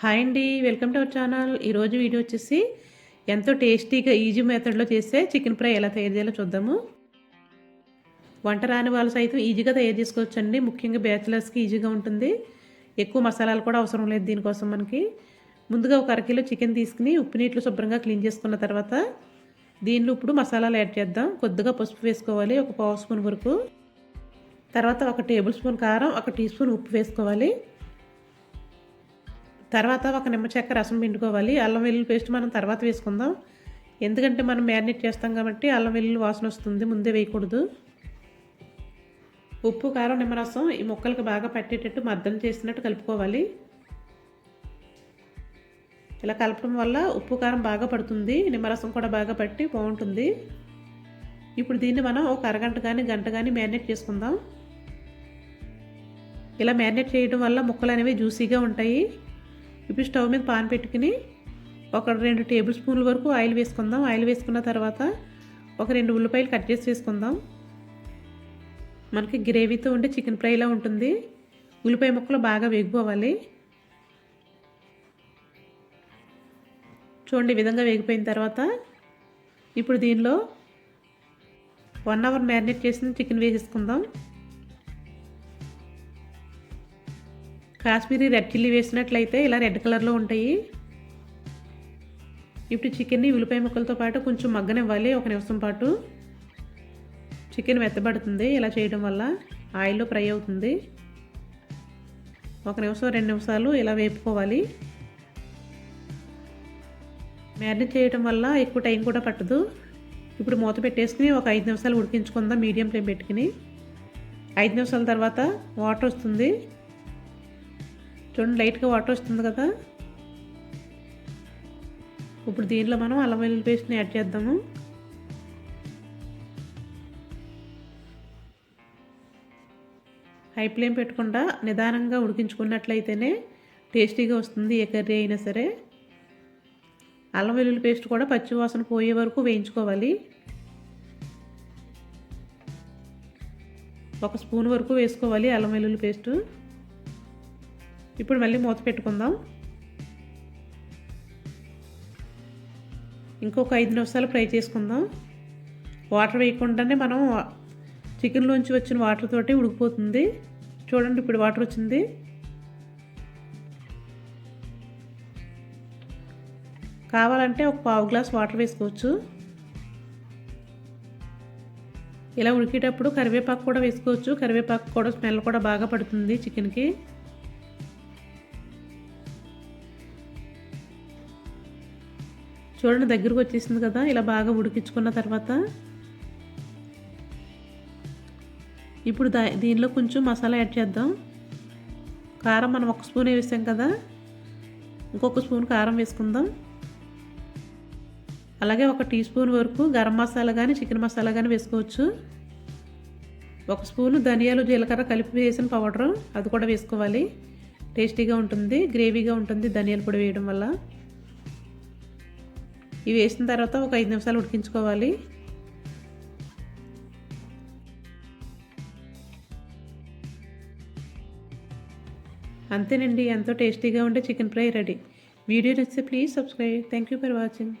Hi అండి welcome to our channel. ఈరోజు video వచ్చేసి ఎంతో టేస్టీగా ఈజీ మెథడ్లో చేసే చికెన్ ఫ్రై ఎలా తయారు చేయాలో చూద్దాము. వంట రాని వాళ్ళు సైతం ఈజీగా తయారు చేసుకోవచ్చండి. ముఖ్యంగా బ్యాచిలర్స్కి ఈజీగా ఉంటుంది. ఎక్కువ మసాలాలు కూడా అవసరం లేదు దీనికోసం మనకి. ముందుగా ఒక అరకిలో చికెన్ తీసుకుని ఉప్పు నీటిలో శుభ్రంగా క్లీన్ చేసుకున్న తర్వాత దీనిలో ఇప్పుడు మసాలాలు యాడ్ చేద్దాం. కొద్దిగా పసుపు వేసుకోవాలి ఒక పావు స్పూన్ వరకు. తర్వాత ఒక టేబుల్ స్పూన్ కారం ఒక టీ స్పూన్ ఉప్పు వేసుకోవాలి. తర్వాత ఒక నిమ్మ చెక్క రసం పిండుకోవాలి. అల్లం వెల్లుల్లి పేస్ట్ మనం తర్వాత వేసుకుందాం. ఎందుకంటే మనం మ్యారినేట్ చేస్తాం కాబట్టి అల్లం వెల్లుల్లి వాసన వస్తుంది ముందే వేయకూడదు. ఉప్పు కారం నిమ్మరసం ఈ ముక్కలకు బాగా పట్టేటట్టు మద్దం చేసినట్టు కలుపుకోవాలి. ఇలా కలపడం వల్ల ఉప్పు కారం బాగా పడుతుంది. నిమ్మరసం కూడా బాగా పట్టి బాగుంటుంది. ఇప్పుడు దీన్ని మనం ఒక అరగంట కానీ గంట కానీ మ్యారినేట్ చేసుకుందాం. ఇలా మ్యారినేట్ చేయడం వల్ల ముక్కలు అనేవి జ్యూసీగా ఉంటాయి. ఇప్పుడు స్టవ్ మీద పాన్ పెట్టుకుని ఒక రెండు టేబుల్ స్పూన్ల వరకు ఆయిల్ వేసుకుందాం. ఆయిల్ వేసుకున్న తర్వాత ఒక రెండు ఉల్లిపాయలు కట్ చేసి వేసుకుందాం. మనకి గ్రేవీతో ఉండే చికెన్ ఫ్రైలా ఉంటుంది. ఉల్లిపాయ ముక్కలు బాగా వేగిపోవాలి. చూడండి ఈ విధంగా వేగిపోయిన తర్వాత ఇప్పుడు దీనిలో వన్ అవర్ మ్యారినేట్ చేసిన చికెన్ వేసేసుకుందాం. కాశ్మీరీ రెడ్ చిల్లీ వేసినట్లయితే ఇలా రెడ్ కలర్లో ఉంటాయి. ఇప్పుడు చికెన్ని ఉల్లిపాయ ముక్కలతో పాటు కొంచెం మగ్గనివ్వాలి ఒక నిమిషం పాటు. చికెన్ మెత్తబడుతుంది ఇలా చేయడం వల్ల ఆయిల్లో ఫ్రై అవుతుంది. ఒక నిమిషం రెండు నిమిషాలు ఇలా వేపుకోవాలి. మ్యారినేట్ చేయడం వల్ల ఎక్కువ టైం కూడా పట్టదు. ఇప్పుడు మూత పెట్టేసుకుని ఒక ఐదు నిమిషాలు ఉడికించుకుందాం మీడియం ఫ్లేమ్ పెట్టుకుని. ఐదు నిమిషాల తర్వాత వాటర్ వస్తుంది. చూడండి లైట్గా వాటర్ వస్తుంది కదా. ఇప్పుడు దీనిలో మనం అల్లం వెల్లుల్లి పేస్ట్ని యాడ్ చేద్దాము. హై ఫ్లేమ్ పెట్టకుండా నిదానంగా ఉడికించుకున్నట్లయితేనే టేస్టీగా వస్తుంది ఏ కర్రీ అయినా సరే. అల్లం వెల్లుల్లి పేస్ట్ కూడా పచ్చి వాసన పోయే వరకు వేయించుకోవాలి. ఒక స్పూన్ వరకు వేసుకోవాలి అల్లం వెల్లుల్లి పేస్టు. ఇప్పుడు మళ్ళీ మూత పెట్టుకుందాం. ఇంకొక ఐదు నిమిషాలు ఫ్రై చేసుకుందాం. వాటర్ వేయకుండానే మనం చికెన్లోంచి వచ్చిన వాటర్ తోటి ఉడికిపోతుంది. చూడండి ఇప్పుడు వాటర్ వచ్చింది. కావాలంటే ఒక పావు గ్లాస్ వాటర్ వేసుకోవచ్చు. ఇలా ఉడికేటప్పుడు కరివేపాకు కూడా వేసుకోవచ్చు. కరివేపాకు కూడా స్మెల్ కూడా బాగా పడుతుంది చికెన్కి. చూడండి దగ్గరకు వచ్చేసింది కదా ఇలా బాగా ఉడికించుకున్న తర్వాత ఇప్పుడు దా దీనిలో కొంచెం మసాలా యాడ్ చేద్దాం. కారం మనం ఒక స్పూన్ వేసాం కదా ఇంకొక స్పూన్ కారం వేసుకుందాం. అలాగే ఒక టీ స్పూన్ వరకు గరం మసాలా కానీ చికెన్ మసాలా కానీ వేసుకోవచ్చు. ఒక స్పూన్ ధనియాలు జీలకర్ర కలిపి వేసిన పౌడర్ అది కూడా వేసుకోవాలి. టేస్టీగా ఉంటుంది గ్రేవీగా ఉంటుంది ధనియాల పొడి వేయడం వల్ల. ఇవి వేసిన తర్వాత ఒక ఐదు నిమిషాలు ఉడికించుకోవాలి. అంతేనండి ఎంతో టేస్టీగా ఉండే చికెన్ ఫ్రై రెడీ. వీడియో నచ్చితే please subscribe. Thank you for watching